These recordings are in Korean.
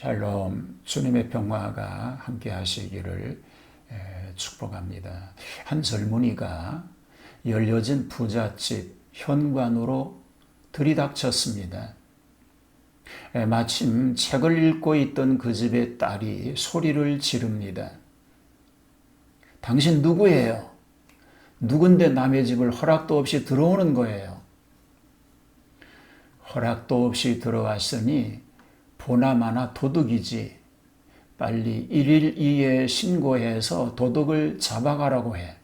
샬롬 주님의 평화가 함께 하시기를 에, 축복합니다. 한 젊은이가 열려진 부잣집 현관으로 들이닥쳤습니다. 에, 마침 책을 읽고 있던 그 집의 딸이 소리를 지릅니다. 당신 누구예요? 누군데 남의 집을 허락도 없이 들어오는 거예요. 허락도 없이 들어왔으니 보나마나 도둑이지. 빨리 1일 2에 신고해서 도둑을 잡아가라고 해.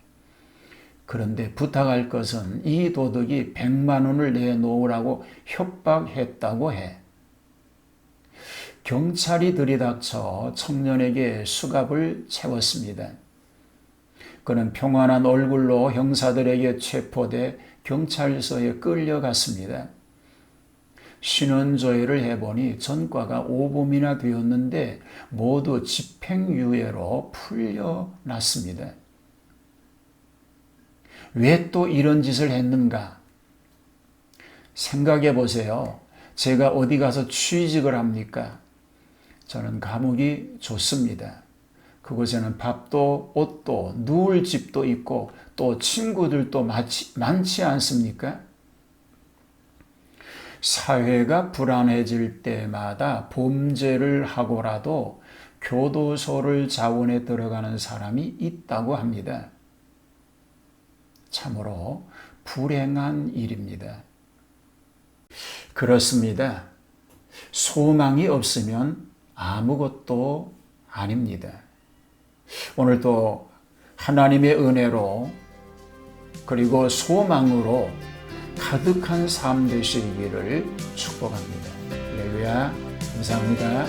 그런데 부탁할 것은 이 도둑이 100만 원을 내놓으라고 협박했다고 해. 경찰이 들이닥쳐 청년에게 수갑을 채웠습니다. 그는 평안한 얼굴로 형사들에게 체포돼 경찰서에 끌려갔습니다. 신원조회를 해보니 전과가 5범이나 되었는데 모두 집행유예로 풀려났습니다. 왜 또 이런 짓을 했는가? 생각해 보세요. 제가 어디 가서 취직을 합니까? 저는 감옥이 좋습니다. 그곳에는 밥도 옷도 누울 집도 있고 또 친구들도 많지, 않습니까? 사회가 불안해질 때마다 범죄를 하고라도 교도소를 자원에 들어가는 사람이 있다고 합니다. 참으로 불행한 일입니다. 그렇습니다. 소망이 없으면 아무것도 아닙니다. 오늘도 하나님의 은혜로 그리고 소망으로 가득한 삶 되시기를 축복합니다. 할렐루야. 감사합니다.